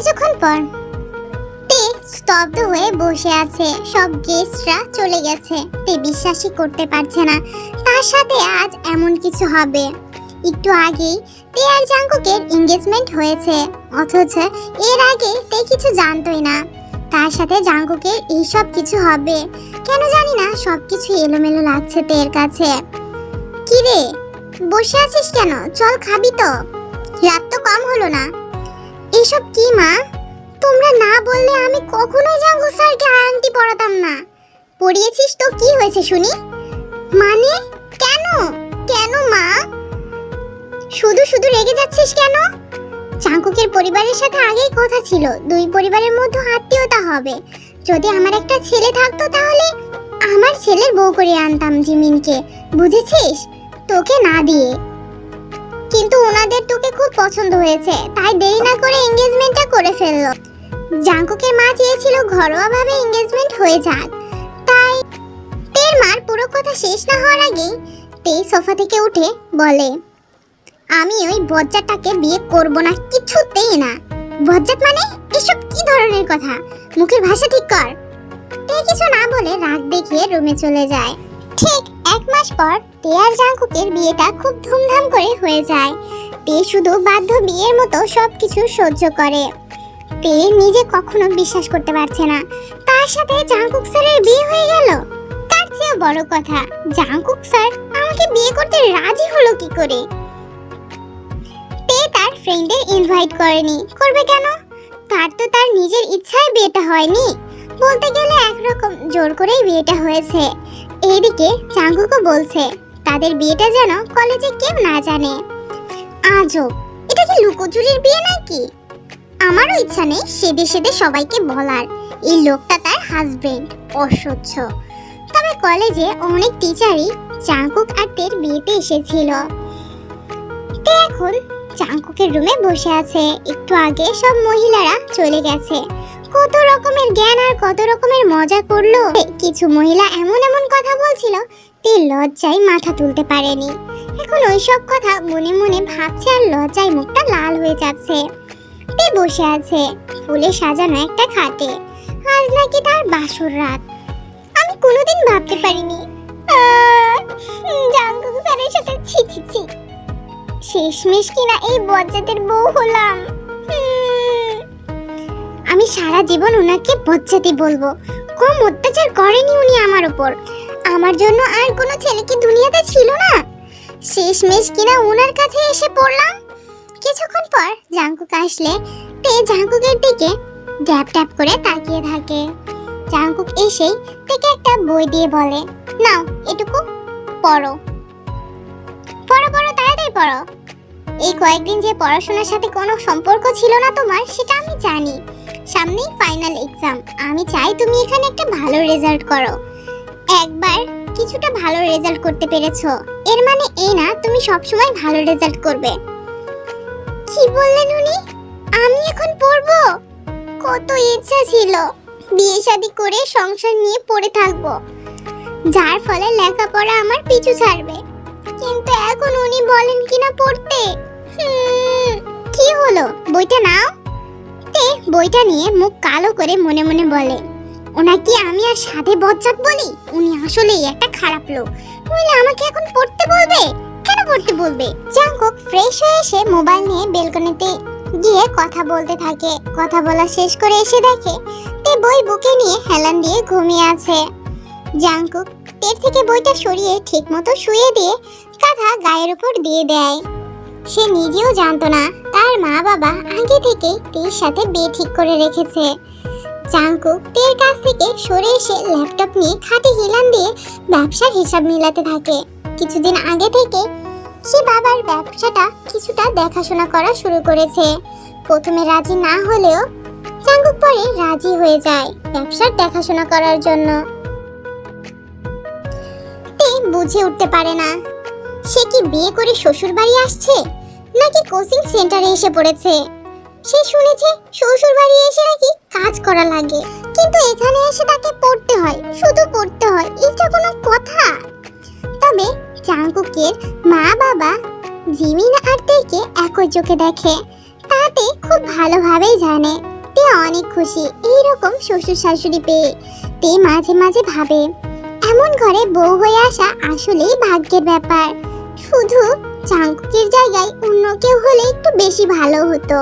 কিছুক্ষণ পর স্তব্ধ হয়ে বসে আছে। সব গেস্টরা চলে গেছে। তে বিশ্বাসই করতে পারছে না। তার সাথে আজ এমন কিছু হবে। একটু আগেই তে আর জাঙ্কুকের এঙ্গেজমেন্ট হয়েছে। অথচ এর আগে তে কিছু জানতোই না। তার সাথে জাঙ্কুকের এইসব কিছু হবে। কেন জানি না সবকিছু এলোমেলো লাগছে তের কাছে। কি রে বসে আছিস কেন? চল খাবি তো। রাত তো কম হলো না। এসব কি, মা? তোমরা না বললে আমি কখনোই জাঙ্গু স্যারকে আংটি পরাতাম না। পড়িয়েছিস তো, কি হয়েছে শুনি? মানে? কেন? কেন, মা? শুধু শুধু রেগে যাচ্ছিস কেন? চাঙ্কুকের পরিবারের সাথে আগেই কথা ছিল, দুই পরিবারের মধ্যে আত্মীয়তা হবে। যদি আমার একটা ছেলে থাকতো তাহলে আমার ছেলের বউ করে আনতাম জিমিনকে, বুঝেছিস? তোকে না দিয়ে। কিন্তু ওনাদের তোকে খুব পছন্দ হয়েছে, তাই দেরি না করে এঙ্গেজমেন্টটা করে ফেলল। জাঙ্কুকের মা চেয়েছিল ঘরোয়াভাবে এঙ্গেজমেন্ট হয়ে যাক, তাই তের মার পুরো কথা শেষ না হওয়ার আগেই তে সোফা থেকে উঠে বলে, আমি ওই বজ্জাটাকে বিয়ে করব না, কিছুতেই না। বজ্জাত মানে এসব কি ধরনের কথা? মুখের ভাষা ঠিক কর। তে কিছু না বলে রাগ দেখিয়ে রুমে চলে যায়। ঠিক এক মাস পর তে জাঙ্কুকের বিয়েটা খুব ধুমধাম করে হয়ে যায়। তে শুধু বাধ্য বিয়ের মতো সবকিছু সহ্য করে। তে নিজে কখনো বিশ্বাস করতে পারছে না। তার সাথে জাঙ্কুক স্যারের বিয়ে হয়ে গেল। তার চেয়েও বড় কথা, জাঙ্কুক স্যার আমাকে বিয়ে করতে রাজি হলো কি করে? তে তার ফ্রেন্ডের ইনভাইট করেনি। করবে কেন? তার তো তার নিজের ইচ্ছায় বিয়েটা হয়নি। বলতে গেলে একরকম জোর করেই বিয়েটা হয়েছে। এইদিকে চাঙ্গুকও বলছে, তাদের বিয়েটা যেন কলেজে কেউ না জানে। আজও এটা কি লুকোচুরির বিয়ে নাকি? আমারও ইচ্ছা নেই সেদে সেদে সবাইকে বলার। এই লোকটা তার হাজবেন্ড অসহ্য তবে কলেজে অনেক টিচারই চাঙ্কুক আর তের বিয়েতে এসেছিল। এখন চাঙ্কুকের রুমে বসে আছে। একটু আগে সব মহিলারা চলে গেছে। কত রকমের জ্ঞান আর কত রকমের মজা করল। কিছু মহিলা এমন এমন কথা বলছিল, তে লজ্জায় মাথা তুলতে পারেনি। এখন ওইসব কথা মনে মনে ভাবছে আর লজ্জায় মুখটা লাল হয়ে যাচ্ছে। তে বসে আছে, ফুলে সাজানো একটা খাটে। আজ নাকি তার বাসর রাত। আমি কোনোদিন ভাবতে পারিনি। সাথে শেষমেশ কিনা এই বজ্জাতের বউ হলাম। আমি সারা জীবন ওনাকে বজ্জাতি বলব। কম অত্যাচার করেনি উনি আমার উপর। আমার জন্য আর কোনো ছেলে কি দুনিয়াতে ছিল না। শেষমেশ কিনা ওনার কাছে এসে পড়লাম। কিছুক্ষণ পর জাঙ্কুক আসলে, তে জাঙ্কুকের দিকে ড্যাপ ট্যাপ করে তাকিয়ে থাকে। জাঙ্কুক এসেই থেকে একটা বই দিয়ে বলে, নাও, এটুকু পড়ো। পড়ো পড়ো, তাড়াতাড়ি পড়ো। এই কয়েকদিন যে পড়াশোনার সাথে কোনো সম্পর্ক ছিল না তোমার, সেটা আমি জানি। সামনেই ফাইনাল এক্সাম আমি চাই তুমি এখানে একটা ভালো রেজাল্ট করো। একবার কিছুটা ভালো রেজাল্ট করতে পেরেছ। এর মানে এই না, তুমি সবসময় ভালো রেজাল্ট করবে। কি বললেন উনি? আমি এখন পড়ব? কত ইচ্ছা ছিল। বিয়ে শাদি করে সংসার নিয়ে পড়ে থাকব। যার ফলে লেখাপড়া আমার পিছু ছাড়বে। কিন্তু এখন উনি বলেন কিনা পড়তে? কি হলো? বইটা নাও। তে, বইটা নিয়ে মুখ কালো করে মনে মনে বলে, ওনাকে আমি আর সাথে বজ্জাত বলি? উনি আসলেই একটা খারাপ লোক। নইলে আমাকে এখন পড়তে বলবে? কেন পড়তে বলবে? জাঙ্কুক ফ্রেশ হয়ে এসে মোবাইল নিয়ে বেলকনিতে গিয়ে কথা বলতে থাকে। কথা বলা শেষ করে এসে দেখে, তে বই বুকে নিয়ে হেলান দিয়ে ঘুমিয়ে আছে। জাঙ্কুক তের থেকে বইটা সরিয়ে ঠিকমতো শুয়ে দিয়ে কাঁথা গায়ের উপর দিয়ে দেয়। সে নিজেও জানতো না তার মা বাবা আগে থেকে তের সাথে বিয়ে ঠিক করে রেখেছে। জাঙ্কুক তের কাছ থেকে সরে এসে ল্যাপটপ নিয়ে খাটে হিলান দিয়ে ব্যবসার হিসাব মিলাতে থাকে। কিছুদিন আগে থেকে সে বাবার ব্যবসাটা কিছুটা দেখাশোনা করা শুরু করেছে। প্রথমে রাজি না হলেও জাঙ্কুক পরে রাজি হয়ে যায় ব্যবসার দেখাশোনা করার জন্য। বুঝে উঠতে পারে না। সে কি বিয়ে করে শ্বশুর বাড়ি আসছে? নাকি কোচিং সেন্টারে এসে পড়েছে? সে শুনেছে শ্বশুর বাড়ি এসে নাকি কাজ করা লাগে। কিন্তু এখানে এসে তাকে পড়তে হয়, শুধু পড়তে হয় এটা কোনো কথা। তবে চাঙ্কুকের মা বাবা জিমিন আর তেকে একই চোখে দেখে। তাতে খুব ভালোভাবেই জানে, তে অনেক খুশি, এইরকম শ্বশুর শাশুড়ি পেয়ে। তে মাঝে মাঝে ভাবে, এমন ঘরে বউ হয়ে আসা আসলেই ভাগ্যের ব্যাপার। শুধু চাঙ্কুকের জায়গায় অন্য কেউ হলে একটু বেশি ভালো হতো।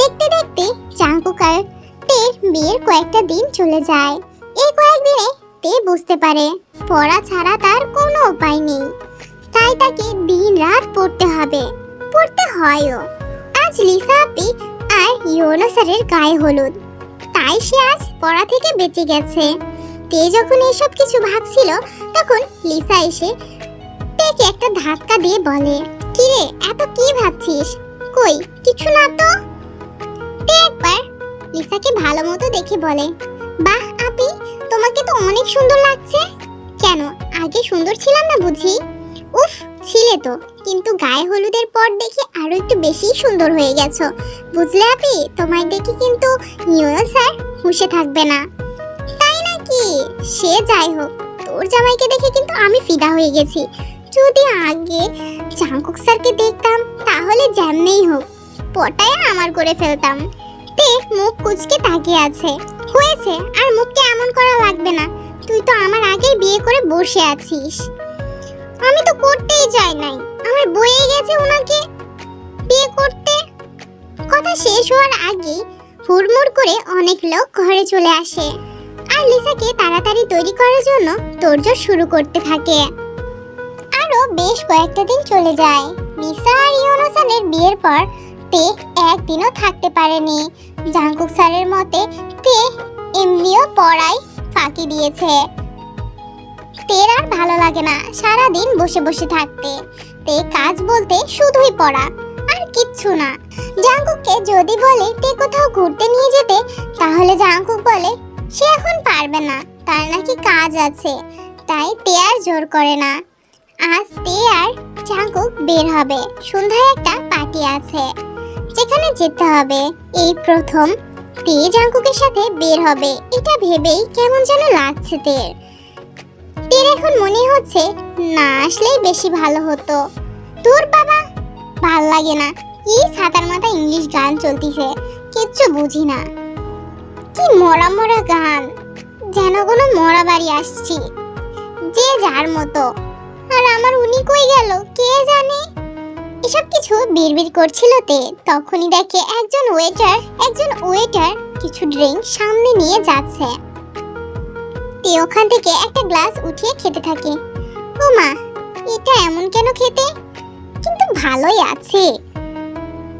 দেখতে দেখতে চাঙ্কুক তের বিয়ের কয়েকটা দিন চলে যায়। এই কয়েকদিনে তে বুঝতে পারে, পড়া ছাড়া তার কোনো উপায় নেই। তাই তাকে দিন রাত পড়তে হবে, পড়তে হয়ও। আজ লিসা আপি আর ইয়োনা স্যারের গায়ে হলুদ। তাই সে আজ পড়া থেকে বেঁচে গেছে। তে যখন এসব কিছু ভাবছিল, তখন লিসা এসে তেকে একটা ধাক্কা দিয়ে বলে, কিরে, এত কি ভাবছিস? কই, কিছু না তো? একবার লিসাকে ভালো মতো দেখে বলে, বাহ, আপি, তোমাকে তো অনেক সুন্দর লাগছে। কেন, আগে সুন্দর ছিলাম না বুঝি? উফ, ছিলে তো, কিন্তু গায়ে হলুদের পর দেখি আরও একটু বেশি সুন্দর হয়ে গেছো। বুঝলে আপি, তোমায় দেখে কিন্তু নিউরাল স্যার হুঁশে থাকবে না। তাই নাকি? সে যাই হোক, তোর জামাইকে দেখে কিন্তু আমি ফিদা হয়ে গেছি। যদি আগে জাঙ্কুক স্যারকে দেখতাম, তাহলে যেমনেই হোক, পটায় আমার করে ফেলতাম। তে মুখ কুচকে তাকিয়ে আছে। হয়েছে, আর মুখকে এমন করা লাগবে না। তুই তো আমার আগেই বিয়ে করে বসে আছিস। আমি তো করতেই চাই নাই। আমার বয়ে গেছে ওনাকে বিয়ে করতে। কথা শেষ হওয়ার আগে হুড়মুড় করে অনেক লোক ঘরে চলে আসে। আর লিসাকে তাড়াতাড়ি তৈরি করার জন্য তোড়জোড় শুরু করতে থাকে। বেশ কয়েকটা দিন চলে যায়। লিসা আর ইয়োনোসানের বিয়ের পর তে একদিনও থাকতে পারেনি। জাঙ্কুক স্যারের মতে তে এমনিও পড়ায় ফাঁকি দিয়েছে। তের আর ভালো লাগে না সারা দিন বসে বসে থাকতে। তে কাজ বলতে শুধুই পড়া, আর কিচ্ছু না। জাঙ্কুককে যদি বলে তে কোথাও ঘুরতে নিয়ে যেতে, তাহলে জাঙ্কুক বলে, সে এখন পারবে না, তার নাকি কাজ আছে। তাই তে আর জোর করে না। আজ তে আর জাঙ্কুক বের হবে। সন্ধ্যায় একটা পার্টি আছে। যেখানে যেতে হবে। এই প্রথম তে জাঙ্কুকের সাথে বের হবে। এটা ভেবেই কেমন যেন লাগছে তের। তের এখন মনে হচ্ছে না আসলেই বেশি ভালো হতো। তোর বাবা? ভালো লাগে না। কি সাতার মাথা ইংলিশ গান চলতিছে। কিচ্ছু বুঝি না। কি মরা মরা গান। যেন কোনো মরা বাড়ি আসছি। যে যার মতো। আর আমার উনি কই গেল? কে জানে? এসব কিছু বিড়বিড় করছিল তে। তখনই দেখে একজন ওয়েটার একজন ওয়েটার কিছু ড্রিঙ্ক সামনে নিয়ে যাচ্ছে। তে ওখান থেকে একটা গ্লাস উঠিয়ে খেতে থাকে। ও মা, এটা এমন কেন খেতে? কিন্তু ভালোই আছে।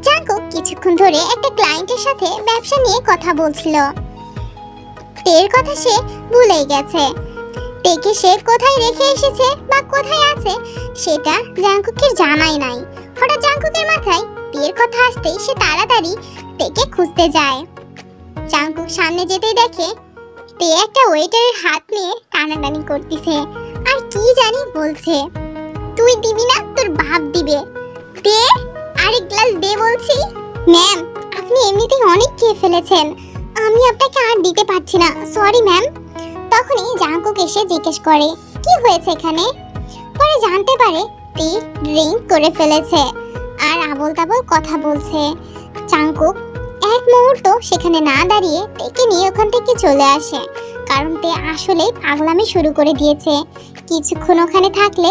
জাঙ্কো কিছুক্ষণ ধরে একটা ক্লায়েন্টের সাথে ব্যবসা নিয়ে কথা বলছিল। তের কথা সে ভুলেই গেছে। তেকে সে কোথায় রেখে এসেছে বা কোথায় আছে, সেটা জাঙ্কুকের জানাই নাই। হঠাৎ জাঙ্কুকের মাথায় বিয়ের কথা আসতেই সে তাড়াতাড়ি তেকে খুঁজতে যায়। জাঙ্কুক সামনে যেতেই দেখে তে একটা ওয়েটারের হাত নিয়ে টানাটানি করতেছে। আর কি জানি বলছে। তুই দিবি না, তোর বাপ দিবে। দে, আরেক গ্লাস দে বলছি। ম্যাম, আপনি এমনিতেই অনেক খেয়ে ফেলেছেন। আমি আপনাকে আর দিতে পারছি না। Sorry, ma'am. তখনই জাঙ্কুক এসে জিজ্ঞেস করে, কি হয়েছে এখানে? পরে জানতে পারে তে ড্রিঙ্ক করে ফেলেছে আর আবল তাবল কথা বলছে। চাঙ্কুক এক মুহূর্ত সেখানে না দাঁড়িয়ে তেকে নিয়ে ওখান থেকে চলে আসে, কারণ তে আসলেই পাগলামি শুরু করে দিয়েছে। কিছুক্ষণ ওখানে থাকলে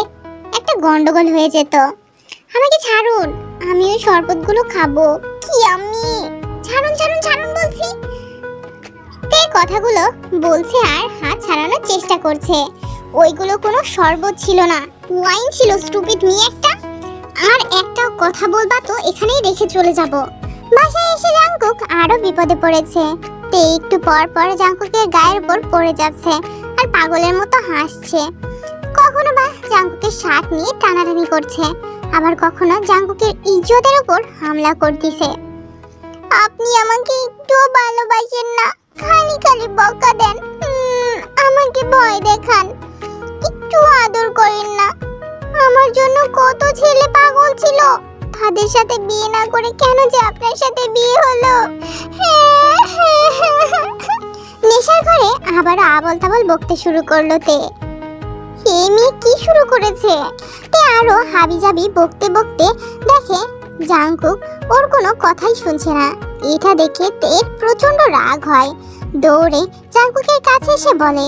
একটা গন্ডগোল হয়ে যেত। আমাকে ছাড়ুন, আমি ওই শরবতগুলো খাব। কি আমি? ছাড়ুন ছাড়ুন ছাড়ুন বলছি। কথাগুলো বলছে আর হাত ছাড়ানোর চেষ্টা করছে। ওইগুলো কোনো শরবত ছিল না, ওয়াইন ছিল স্টুপিড মেয়ে একটা। আর একটা কথা বলবা তো, এখানেই রেখে চলে যাব। বাসায় এসে জাঙ্কুক আরও বিপদে পড়েছে। তে একটু পর পর জাঙ্কুকের গায়ের উপর পড়ে যাচ্ছে আর পাগলের মতো হাসছে। কখনো বা জাঙ্কুকের শার্ট নিয়ে টানাটানি করছে, আবার কখনো জাঙ্কুকের ইজ্জতের উপর হামলা করতেছে। আপনি আমাকে একটুও ভালোবাসেন না। খালি খালি বকা দেন। আমাকে ভয় দেখান। একটু আদর করেন না। আমার জন্য কত ছেলে পাগল ছিল। তাদের সাথে বিয়ে না করে কেন যে আপনার সাথে বিয়ে হলো? নেশার ঘরে আবার আবল তাবল বকতে শুরু করল তে। এই মেয়ে কি শুরু করেছে? তে আরও হাবিজাবি বকতে বকতে দেখে জাংকুক, ওর কোনো কথাই শুনছে না। এটা দেখে তের প্রচণ্ড রাগ হয়। দৌড়ে জাঙ্কুকের কাছে এসে বলে,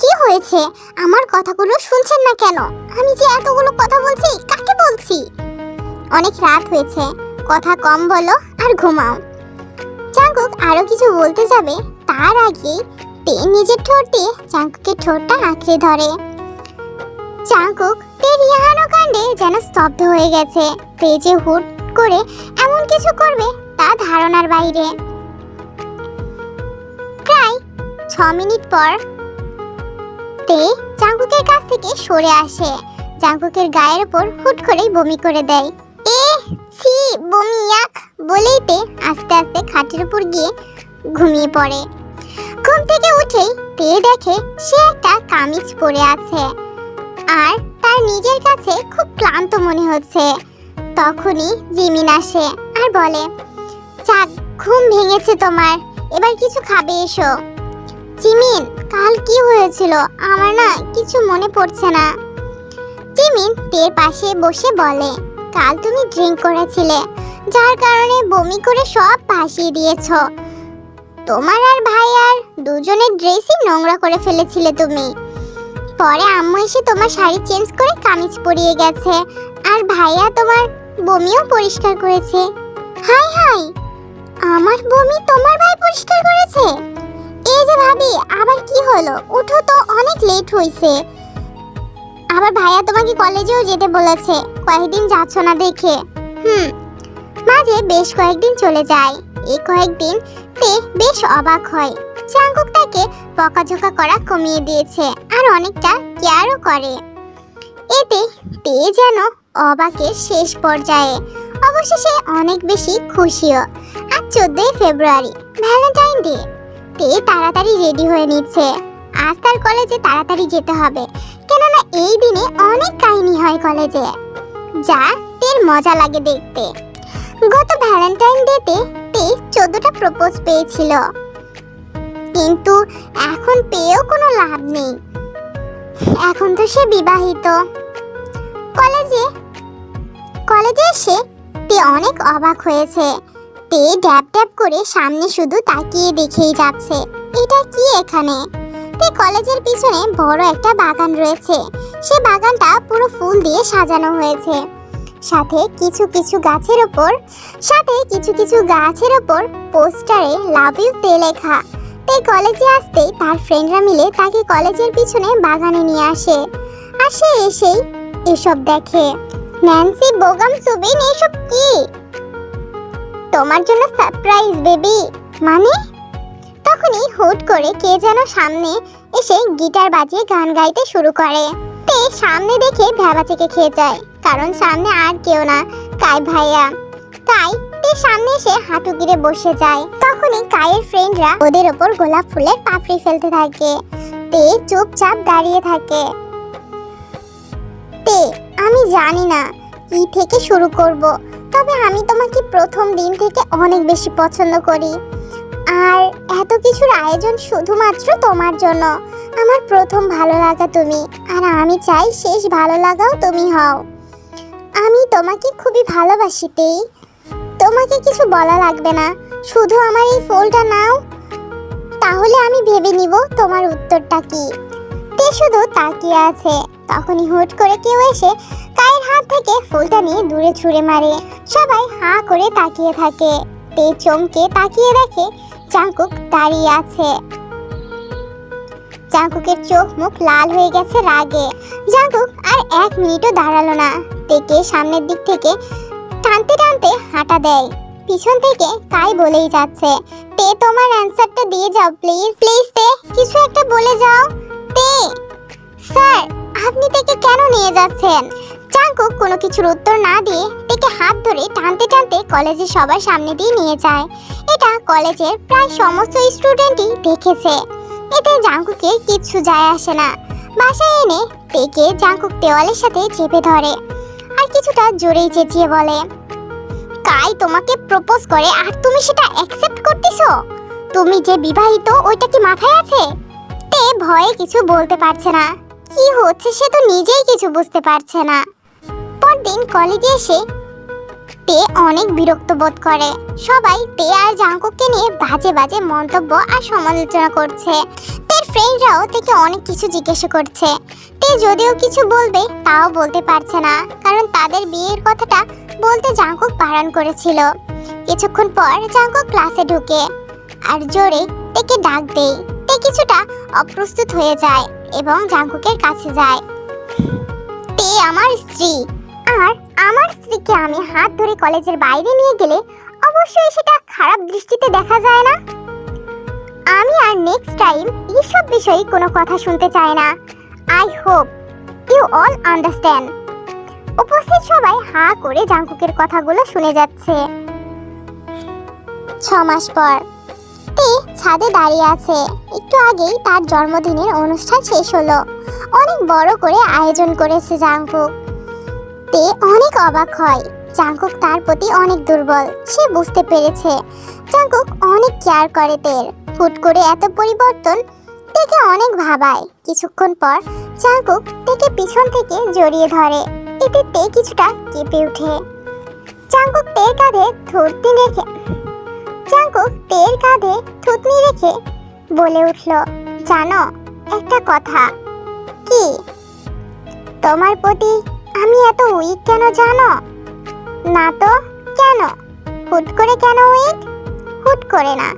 কি হয়েছে? আমার কথাগুলো শুনছেন না কেন? আমি যে এতগুলো কথা বলছি, কাকে বলছি? অনেক রাত হয়েছে। কথা কম বলো আর ঘুমাও। চাঙ্কুক আরও কিছু বলতে যাবে, তার আগে তে নিজের ঠোঁট দিয়ে চাঙ্কুকের ঠোঁটটা আঁকড়ে ধরে। চাঙ্কুক তের ইহানো কাণ্ডে যেন স্তব্ধ হয়ে গেছে। যে হুট করে এমন কিছু করবে তা ধারণার বাইরে। প্রায় ছ মিনিট পর তে চাঙ্কুকের কাছ থেকে সরে আসে। চাঙ্কুকের গায়ের উপর হুট করেই বমি করে দেয়। এ ছি, বমি ইয়াক বলেই তে আস্তে আস্তে খাটের উপর গিয়ে ঘুমিয়ে পড়ে। ঘুম থেকে উঠেই তে দেখে সে একটা কামিজ পরে আছে। আর তার নিজের কাছে খুব ক্লান্ত মনে হচ্ছে। তখনই জিমিন আসে আর বলে যাক ঘুম ভেঙেছে তোমার, এবার কিছু খাবে এসো। জিমিন, কাল কি হয়েছিল? আমার না কিছু মনে পড়ছে না। জিমিন তের পাশে বসে বলে, কাল তুমি ড্রিঙ্ক করেছিলে, যার কারণে বমি করে সব ভাসিয়ে দিয়েছ। তোমার আর ভাই আর দুজনের ড্রেসই নোংরা করে ফেলেছিলে তুমি। পরে আম্মু এসে তোমার শাড়ি চেঞ্জ করে কামিজ পরিয়ে গেছে। আর ভাইয়া তোমার বমিও পরিষ্কার করেছে। হাই হাই, আমার বমি তোমার ভাই পরিষ্কার করেছে? এই যে ভাবি, আবার কি হলো? উঠো তো, অনেক লেট হইছে। আবার ভাইয়া তোমাকে কলেজেও যেতে বলেছে। কয়েকদিন যাচ্ছ না দেখে। হুম, মাঝে বেশ কয়েকদিন চলে যায়। এই কয়েকদিন তে বেশ অবাক হয়। চাঙ্কুক তাকে বকাঝোকা করা কমিয়ে দিয়েছে আর অনেকটা কেয়ারও করে। এতে তে যেন অবাকের শেষ পর্যায়ে। অবশেষে অনেক বেশি খুশিও। আর চোদ্দই ফেব্রুয়ারি, ভ্যালেন্টাইন ডে। তে তাড়াতাড়ি রেডি হয়ে নিচ্ছে। আজ তার কলেজে তাড়াতাড়ি যেতে হবে। কেননা এই দিনে অনেক কাহিনী হয় কলেজে। যা তের মজা লাগে দেখতে। গত ভ্যালেন্টাইন ডেতে তে চোদ্দটা প্রপোজ পেয়েছিল। কিন্তু এখন পেয়েও কোনো লাভ নেই। এখন তো সে বিবাহিত। কলেজে কলেজে এসে তে অনেক অবাক হয়েছে। তে ড্যাব ড্যাব করে সামনে শুধু তাকিয়ে দেখেই যাচ্ছে, এটা কি এখানে? তে কলেজের পিছনে বড় একটা বাগান রয়েছে। সে বাগানটা পুরো ফুল দিয়ে সাজানো হয়েছে। সাথে কিছু কিছু গাছের ওপর, সাথে কিছু কিছু গাছের ওপর পোস্টারে লাভ ইউ তে লেখা। তে কলেজে আসতেই তার ফ্রেন্ডরা মিলে তাকে কলেজের পিছনে বাগানে নিয়ে আসে। আর সে এসেই এসব দেখে। ন্যান্সি, বোগাম, সুবিন, এসব কি? তোমার জন্য সারপ্রাইজ বেবি মানে? তখনই হুট করে কে যেন সামনে এসে গিটার বাজিয়ে গান গাইতে শুরু করে। তে সামনে দেখে ভেবা থেকে খেয়ে যায়, কারণ সামনে আর কেউ না। কাই ভাইয়া, তাই তে সামনে এসে হাঁটু গিরে বসে যায়। তখনই কায়ের ফ্রেন্ডরা ওদের ওপর গোলাপ ফুলের পাপড়ি ফেলতে থাকে। তে চুপচাপ দাঁড়িয়ে থাকে। তে, আমি জানি না কি থেকে শুরু করব, তবে আমি তোমাকে প্রথম দিন থেকে অনেক বেশি পছন্দ করি। আর এত কিছুর আয়োজন শুধুমাত্র তোমার জন্য। আমার প্রথম ভালো লাগা তুমি, আর আমি চাই শেষ ভালো লাগাও তুমি হও। আমি তোমাকে খুবই ভালোবাসি তেই তোমাকে কিছু বলা লাগবে না। শুধু আমার এই ফুলটা নাও। তাহলে আমি ভেবে নিব তোমার উত্তরটা কি। তে শুধু তাকিয়ে আছে। তখনই হুট করে কেউ এসে কায়ের হাত থেকে ফুলটা নিয়ে দূরে ছুঁড়ে মারে। সবাই হা করে তাকিয়ে থাকে। তে চমকে তাকিয়ে দেখে চাঙ্কুক দাঁড়িয়ে আছে। চাঙ্কুকের চোখ মুখ লাল হয়ে গেছে রাগে। জাঙ্কুক আর এক মিনিটও দাঁড়াল না। তেকে সামনের দিক থেকে টানতে টানতে হাঁটা দেয়। পিছন থেকে কাই বলেই যাচ্ছে, তে, তোমার অ্যানসারটা দিয়ে যাও প্লিজ প্লিজ তে। কিছু একটা বলে যাও, তে। স্যার, আপনি তেকে কেন নিয়ে যাচ্ছেন? চাঙ্কুক কোনো কিছুর উত্তর না দিয়ে তেকে হাত ধরে টানতে টানতে কলেজের সবার সামনে দিয়ে নিয়ে যায়। এটা কলেজের প্রায় সমস্ত স্টুডেন্টই দেখেছে। এতে জাঙ্কুকে কিচ্ছু যায় আসে না। বাসায় এনে তেকে জাঙ্কুক দেওয়ালের সাথে চেপে ধরে। আর কিছুটা জোরেই চেঁচিয়ে বলে, কাই তোমাকে প্রপোজ করে আর তুমি সেটা অ্যাকসেপ্ট করতেছো? তুমি যে বিবাহিত, ওইটা কি মাথায় আছে? তে ভয়ে কিছু বলতে পারছে না। কি হচ্ছে সে তো নিজেই কিছু বুঝতে পারছে না। পরদিন কলেজে এসে তে অনেক বিরক্ত বোধ করে। সবাই তে আর জাঙ্কুককে নিয়ে বাজে বাজে মন্তব্য আর সমালোচনা করছে। ফ্রেন্ডরাও থেকে অনেক কিছু জিজ্ঞাসা করছে। তে যদিও কিছু বলবে, তাও বলতে পারছে না, কারণ তাদের বিয়ের কথাটা বলতে জাঙ্কুক বারণ করেছিল। কিছুক্ষণ পর জাঙ্কুক ক্লাসে ঢুকে আর জোরে তেকে ডাক দেয়। তে কিছুটা অপ্রস্তুত হয়ে যায় এবং জাঙ্কুকের কাছে যায়। তে আমার স্ত্রী, আর আমার স্ত্রীকে আমি হাত ধরে কলেজের বাইরে নিয়ে গেলে অবশ্যই সেটা খারাপ দৃষ্টিতে দেখা যায় না? আমি আর নেক্সট টাইম এইসব বিষয়ে কোনো কথা শুনতে চাই না। I hope you all understand উপস্থিত সবাই হা করে জাঙ্কুকের কথাগুলো শুনে যাচ্ছে। ছ মাস পর। তে ছাদে দাঁড়িয়ে আছে। একটু আগেই তার জন্মদিনের অনুষ্ঠান শেষ হলো। অনেক বড় করে আয়োজন করেছে জাঙ্কুক তে অনেক অবাক হয়। জাঙ্কুক তার প্রতি অনেক দুর্বল। সে বুঝতে পেরেছে। জাঙ্কুক অনেক কেয়ার করে তের। হুট করে এত পরিবর্তন তেকে অনেক ভাবায়। কিছুক্ষণ পর জাঙ্কুক তেকে পিছন থেকে জড়িয়ে ধরে। এতে তে কিছুটা কেঁপে ওঠে। জাঙ্কুক তের কাঁধে থুতনি রেখে জাঙ্কুক তের কাঁধে থুতনি রেখে বলে উঠল, জানো, একটা কথা। কি? তোমার প্রতি আমি এত উইক কেন জানো? না তো? কেন? হুট করে কেন উইক হুট করে না।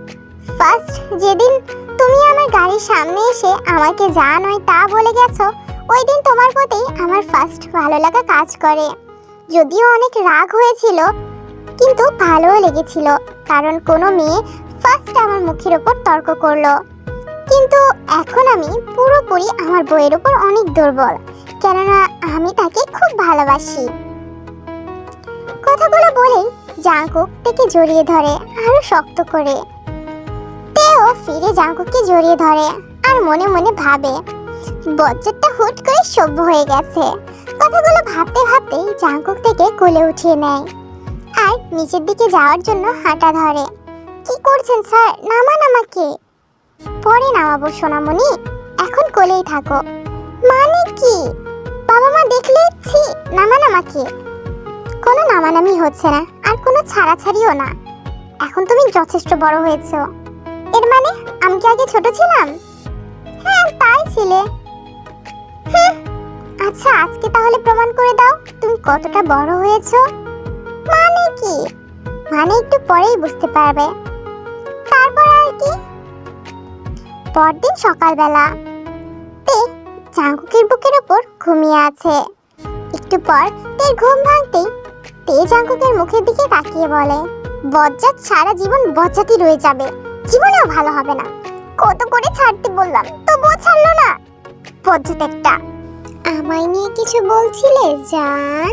ফার্স্ট যেদিন তুমি আমার গাড়ির সামনে এসে আমাকে যা নয় তা বলে গেছো ওই দিন তোমার প্রতি আমার ফার্স্ট ভালো লাগা কাজ করে। যদিও অনেক রাগ হয়েছিল, কিন্তু ভালোও লেগেছিল, কারণ কোনো মেয়ে ফার্স্ট আমার মুখের ওপর তর্ক করল। কিন্তু এখন আমি পুরোপুরি আমার বইয়ের উপর অনেক দুর্বল, কেননা আমি তাকে খুব ভালোবাসি। কথাগুলো বলেই জাঙ্কুক থেকে জড়িয়ে ধরে আরও শক্ত করে। ফিরে জাঙ্কুককে জড়িয়ে ধরে আর মনে মনে ভাবে বজ্জারটা হুট করে সভ্য হয়ে গেছে। কথাগুলো ভাবতে ভাবতেই জাঙ্কুক থেকে কোলে উঠিয়ে নেয় আর নিচের দিকে যাওয়ার জন্য হাঁটা ধরে। কি করছেন স্যার? নামান আমাকে পরে নামাবো, সোনামণি। এখন কোলেই থাকো। মানে কি? বাবা মা দেখলে ছি নামান আমাকে কোনো নামানামি হচ্ছে না, আর কোনো ছাড়াছাড়িও না। এখন তুমি যথেষ্ট বড় হয়েছো। এর মানে আমি কি আগে ছোট ছিলাম? হ্যাঁ তাই ছিলে। আচ্ছা আজকে তাহলে প্রমাণ করে দাও তুমি কতটা বড় হয়েছো। মানে কি? মানে একটু পরেই বুঝতে পারবে। তারপর আর কি? পরদিন সকালবেলা। তে, জাঙ্কুকের বুকের ওপর ঘুমিয়ে আছে। একটু পর তের ঘুম ভাঙতেই তে জাঙ্কুকের মুখের দিকে তাকিয়ে বলে, বজ্জাত সারা জীবন বজ্জাতি রয়ে যাবে। জীবনেও ভালো হবে না। কত করে ছাড়তে বললাম, তবুও ছাড়লো না। পদ্ধতি একটা আমায় নিয়ে কিছু বলছিলে, জান?